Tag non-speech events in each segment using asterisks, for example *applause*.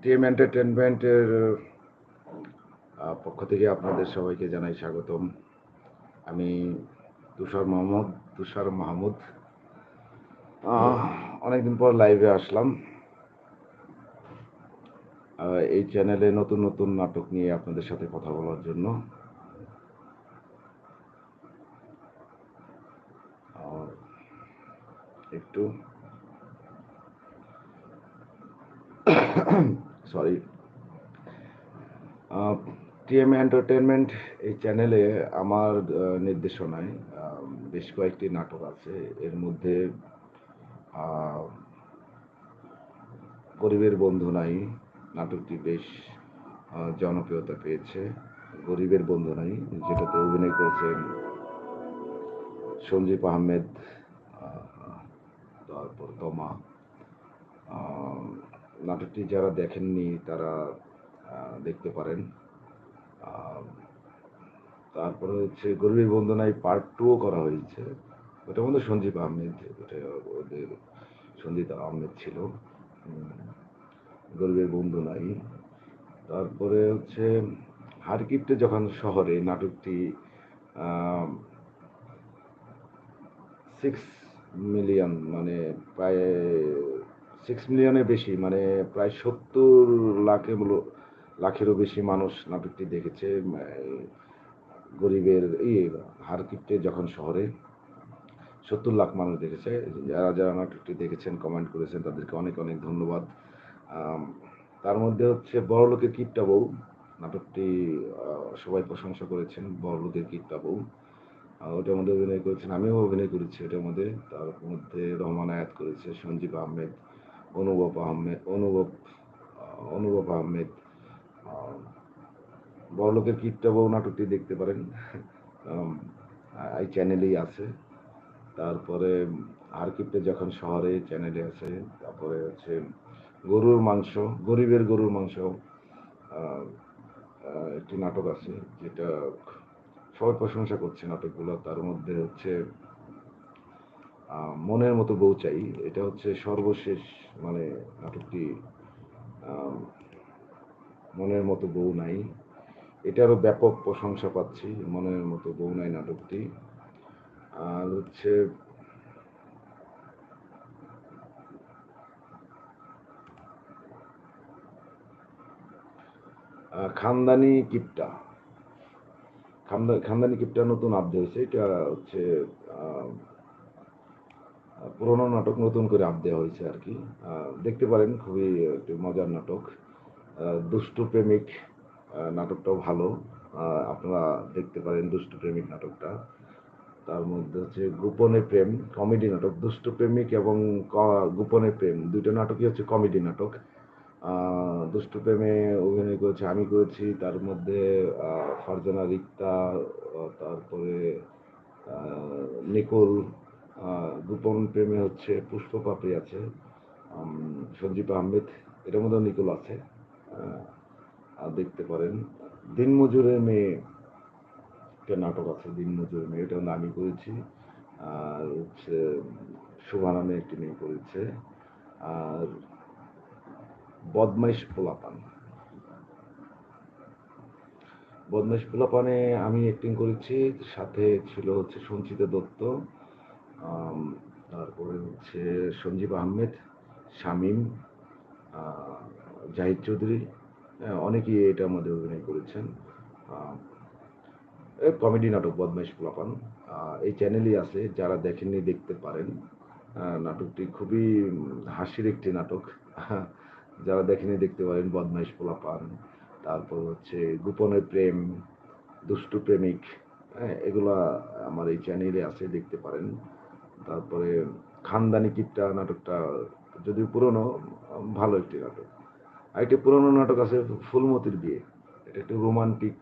TM এন্টারটেনমেন্টের পক্ষ থেকে আপনাদের সবাইকে জানাই স্বাগতম। আমি তুষার মোহাম্মদ তুষার মাহমুদ। অনেকদিন পর লাইভে আসলাম। এই চ্যানেলে নতুন নতুন নাটক নিয়ে আপনাদের সাথে কথা বলার জন্য। একটু সরি টিএম এন্টারটেনমেন্ট এই চ্যানেলে আমার নির্দেশনায় বেশ কয়েকটি নাটক আছে। এর মধ্যে গরিবের বন্ধু নাই নাটকটি বেশ জনপ্রিয়তা পেয়েছে। গরিবের বন্ধু নাই যেটাতে অভিনয় করেছেন সঞ্জীব আহমেদ তারপর তমা আহ, নাটকটি যারা দেখেননি তারা দেখতে পারেন। তারপরে হচ্ছে গরিবের বন্দনায় পার্ট টুও করা হয়েছে। ওটা মধ্যে সঞ্জীব আহমেদ, ওটা ওদের সঞ্জিত আহমেদ ছিল। গরিবের বন্ধু নাই তারপরে হচ্ছে হারকিপ্টে যখন শহরে নাটকটি সিক্স মিলিয়ন মানে প্রায় সিক্স মিলিয়নের বেশি মানে প্রায় সত্তর লাখে লাখেরও বেশি মানুষ নাটকটি দেখেছে গরিবের এই হারকিপ্টে যখন শহরে সত্তর লাখ মানুষ দেখেছে, যারা যারা নাটকটি দেখেছেন কমেন্ট করেছেন, তাদেরকে অনেক অনেক ধন্যবাদ। তার মধ্যে হচ্ছে বড়লোকের কিপটা বউ, নাটকটি সবাই প্রশংসা করেছেন, বড়লোকের কিপটা বউ। ওটার মধ্যে অভিনয় করেছেন, আমিও অভিনয় করেছি ওটার মধ্যে। তার মধ্যে রহমান আয়াত করেছে, সঞ্জীব আহমেদ। অনুভব আহমেদ অনুভব অনুভব আহমেদ আহ, বড়লোকের কিপটা বউ নাটকটি দেখতে পারেন। এই চ্যানেলেই আছে। তারপরে আর আরকিপ্টে যখন শহরে চ্যানেলে আছে তারপরে হচ্ছে গরুর মাংস গরিবের গরুর মাংস একটি নাটক আছে যেটা সবাই প্রশংসা করছে নাটকগুলো। তার মধ্যে হচ্ছে মনের মতো বউ চাই। এটা হচ্ছে সর্বশেষ মানে নাটকটি মনের মতো বউ নাই। এটারও ব্যাপক প্রশংসা পাচ্ছি, মনের মতো বউ নাই নাটকটি। আর হচ্ছে খানদানি কিপটা। খানদানি কিপটা নতুন আপডেট হয়েছে। এটা হচ্ছে পুরোনো নাটক নতুন করে আপ দেওয়া হয়েছে আর কি। দেখতে পারেন, খুবই একটি মজার নাটক। দুষ্টু প্রেমিক নাটকটাও ভালো। আপনারা দেখতে পারেন দুষ্টু প্রেমিক নাটকটা। তার মধ্যে হচ্ছে গোপনে প্রেম, কমেডি নাটক। দুষ্টু প্রেমিক এবং গোপনে প্রেম, দুইটা নাটকই হচ্ছে কমেডি নাটক। দুষ্টু প্রেমে অভিনয় করেছে, আমি করেছি। তার মধ্যে ফারজানা রিক্তা তারপরে নিকুল গোপন প্রেমে হচ্ছে পুষ্প পাপড়ি আছে সঞ্জীব আহমেদ, এটার মধ্যে নিকুল আছে দেখতে পারেন, দিনমজুরের মেয়ে, একটা নাটক আছে, দিনমজুরের মেয়ে এটা আমি করেছি, আর হচ্ছে শোভা নামে একটি মেয়ে করেছে, আর বদমাইশ পোলাপান। বদমাইশ পোলাপানে আমি অ্যাক্টিং করেছি, সাথে ছিল হচ্ছে সঞ্চিতা দত্ত তারপরে হচ্ছে সঞ্জীব আহমেদ, শামীম জাহিদ চৌধুরী অনেকেই এটার মধ্যে অভিনয় করেছেন। কমেডি নাটক, বদমাইশ পোলাপান। এই চ্যানেলই আছে, যারা দেখেননি দেখতে পারেন। নাটকটি খুবই হাসির একটি নাটক। *laughs* যারা দেখেনি দেখতে পারেন, বদমাইশ পোলাপান। তারপর হচ্ছে গোপনের প্রেম, দুষ্টু প্রেমিক হ্যাঁ এগুলা আমার এই চ্যানেলে আছে, দেখতে পারেন। তারপরে খানদানি কিপটা নাটকটা যদি পুরনো, ভালো একটি নাটক। আর একটি পুরনো নাটক আছে ফুলমতির বিয়ে। এটা একটু রোমান্টিক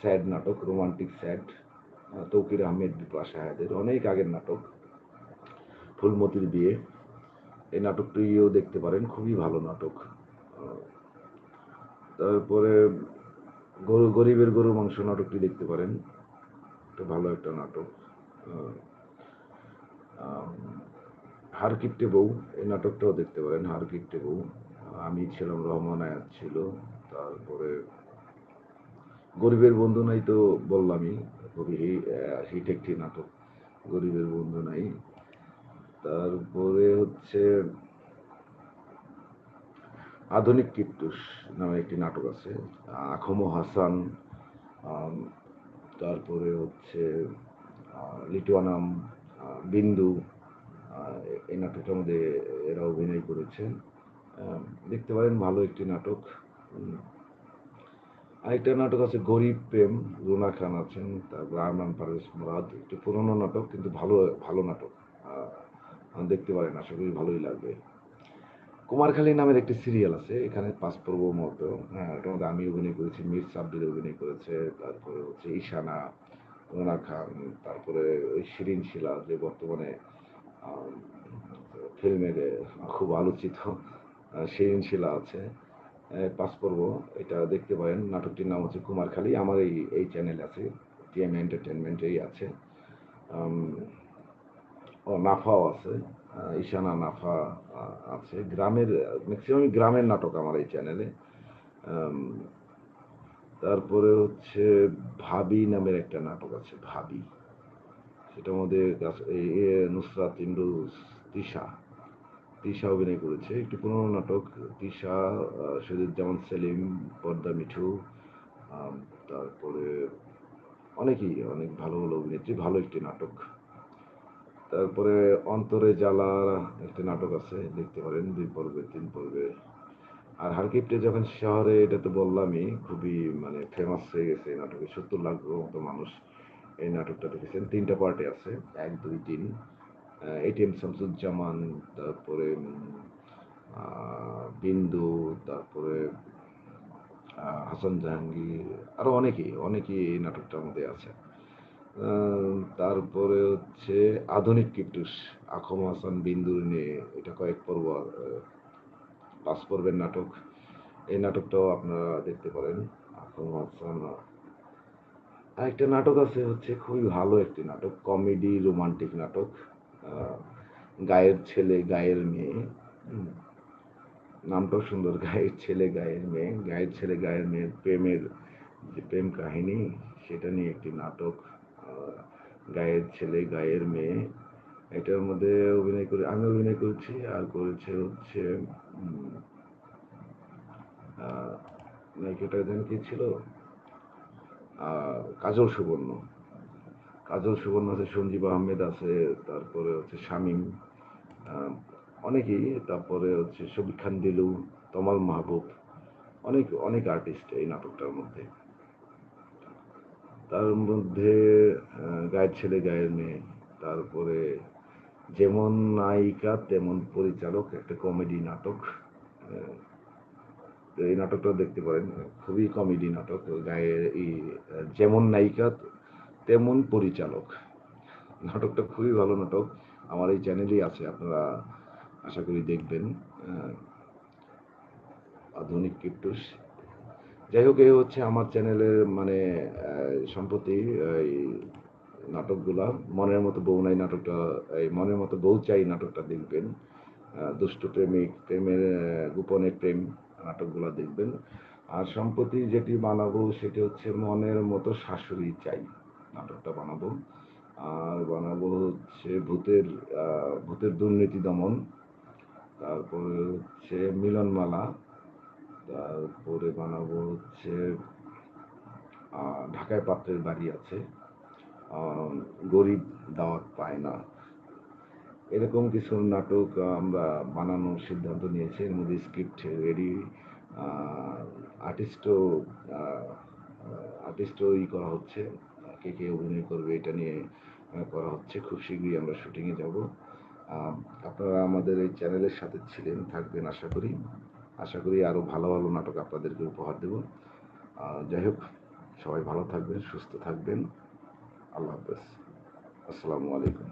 স্যাড নাটক, রোমান্টিক স্যাড, তৌকির আহমেদ বিপা সাহেদের অনেক আগের নাটক, ফুলমতির বিয়ে। এই নাটকটিও দেখতে পারেন, খুবই ভালো নাটক। তারপরে গরু, গরিবের গরু মাংস নাটকটি দেখতে পারেন। এটা ভালো একটা নাটক। আহ, আম, হার কিপটে বউ এই নাটকটাও দেখতে পারেন হার কিপটে বউ আমি ছিলাম রহমান আয়াত ছিল। তারপরে গরিবের বন্ধু নাই তো বললামই হিট একটি নাটক গরিবের বন্ধু নাই। তারপরে হচ্ছে আধুনিক কিট্টুস নামে একটি নাটক আছে আখমো হাসান তারপরে হচ্ছে লিটুয়ানাম বিন্দু এই নাটকটার মধ্যে এরা অভিনয় করেছে আহ, দেখতে পারেন ভালো একটি নাটক। আরেকটা নাটক আছে গরিব প্রেম রুনা খান আছেন তারপর আরমান পারভেজ মুরাদ একটু পুরোনো নাটক কিন্তু ভালো ভালো নাটক। দেখতে পারেন আশা করি ভালোই লাগবে। কুমারখালী নামের একটি সিরিয়াল আছে, এখানে পাঁচ পর্ব মতো। হ্যাঁ আমি অভিনয় করেছি, মির সাব্বির অভিনয় করেছে, তারপরে হচ্ছে ঈশানা রুনা খান, তারপরে ওই শিরিন শিলা যে বর্তমানে ফিল্মের খুব আলোচিত শিরিন শিলা আছে। পাঁচ পর্ব, এটা দেখতে পারেন। নাটকটির নাম হচ্ছে কুমারখালী। আমার এই এই চ্যানেল আছে টিএম এন্টারটেনমেন্টেই আছে। ও, নাফাও আছে। ঈশানা নাফা আছে। গ্রামের ম্যাক্সিমাম গ্রামের নাটক আমার এই চ্যানেলে তারপরে হচ্ছে ভাবি নামের একটা নাটক আছে, ভাবি। সেটা এ, নুসরাত ইন্ডুস তিশা। তিশা অভিনয় করেছে। একটি পুরনো নাটক, তিশা শহীদুজ্জামান সেলিম, পর্দা মিঠু তারপরে অনেকেই অনেক ভালো ভালো অভিনেত্রী, ভালো একটি নাটক। তারপরে অন্তরে জ্বালার একটি নাটক আছে, দেখতে পারেন, দুই পর্বে, তিন পর্বে। আর হারকিপটে যখন শহরে, এটা তো বললামই, খুবই মানে ফেমাস হয়ে গেছে এই নাটকে, সত্তর লাখ মতো মানুষ এই নাটকটা দেখেছেন। তিনটা পার্টে আছে, এক, দুই, তিন। এটিএম শামসুজ্জামান, তারপরে বিন্দু, তারপরে হাসান জাহাঙ্গীর আরও অনেকেই অনেকেই এই নাটকটার মধ্যে আছে। তারপরে হচ্ছে আধুনিক কিপটুস আখম হাসান বিন্দুর নিয়ে এটা কয়েক পর্ব পাঁচ পর্বের নাটক। এই নাটকটাও আপনারা দেখতে পারেন, আখম হাসান। আরেকটা নাটক আছে হচ্ছে খুবই ভালো একটি নাটক, কমেডি রোমান্টিক নাটক গায়ের ছেলে, গায়ের মেয়ে। নামটাও সুন্দর, গায়ের ছেলে, গায়ের মেয়ে। গায়ের ছেলে, গায়ের মেয়ের প্রেমের যে প্রেম কাহিনী, সেটা নিয়ে একটি নাটক। গায়ের ছেলে, গায়ের মেয়ে। এটার মধ্যে অভিনয় করে, আমি অভিনয় করেছি, আর করেছে হচ্ছে নায়িকাটা যেন কি ছিল? কাজল সুবর্ণ। কাজল সুবর্ণ আছে, সঞ্জীব আহমেদ আছে, তারপরে হচ্ছে শামীম অনেকেই। তারপরে হচ্ছে শফিক খান দিলু, তমাল মাহবুব। অনেক অনেক আর্টিস্ট এই নাটকটার মধ্যে। তার মধ্যে গায়ের ছেলে, গায়ের মেয়ে। তারপরে যেমন নায়িকা, তেমন পরিচালক, একটা কমেডি নাটক। এই নাটকটা দেখতে পারেন, খুবই কমেডি নাটক। গায়ের এই, যেমন নায়িকা, তেমন পরিচালক। নাটকটা খুবই ভালো নাটক। আমার এই চ্যানেলেই আছে, আপনারা আশা করি দেখবেন। আধুনিক কিপ্টুস যাই হোক, এই হচ্ছে আমার চ্যানেলের মানে সম্প্রতি, এই নাটকগুলা। মনের মতো বউ নাই নাটকটা, এই মনের মতো বউ চাই নাটকটা দেখবেন। দুষ্ট প্রেমিক, প্রেমের গোপনে প্রেম নাটকগুলা দেখবেন। আর সম্প্রতি যেটি বানাবো, সেটি হচ্ছে মনের মতো শাশুড়ি চাই নাটকটা বানাবো। আর বানাবো হচ্ছে ভূতের ভূতের দুর্নীতি দমন। তারপরে হচ্ছে মিলনমালা। তারপরে বানাবো হচ্ছে ঢাকায় পাত্রের বাড়ি আছে। গরিব দাওয়াত পায় না। এরকম কিছু নাটক আমরা বানানোর সিদ্ধান্ত নিয়েছি। এর মধ্যে স্ক্রিপ্ট রেডি আর্টিস্টও আর্টিস্টও ই করা হচ্ছে। কে কে অভিনয় করবে এটা নিয়ে করা হচ্ছে। খুব শীঘ্রই আমরা শুটিংয়ে যাব। আপনারা আমাদের এই চ্যানেলের সাথে ছিলেন, থাকবেন আশা করি। আশা করি আরও ভালো ভালো নাটক আপনাদেরকে উপহার দেব। যাই হোক, সবাই ভালো থাকবেন, সুস্থ থাকবেন। আল্লাহ হাফেজ। আসসালামু আলাইকুম।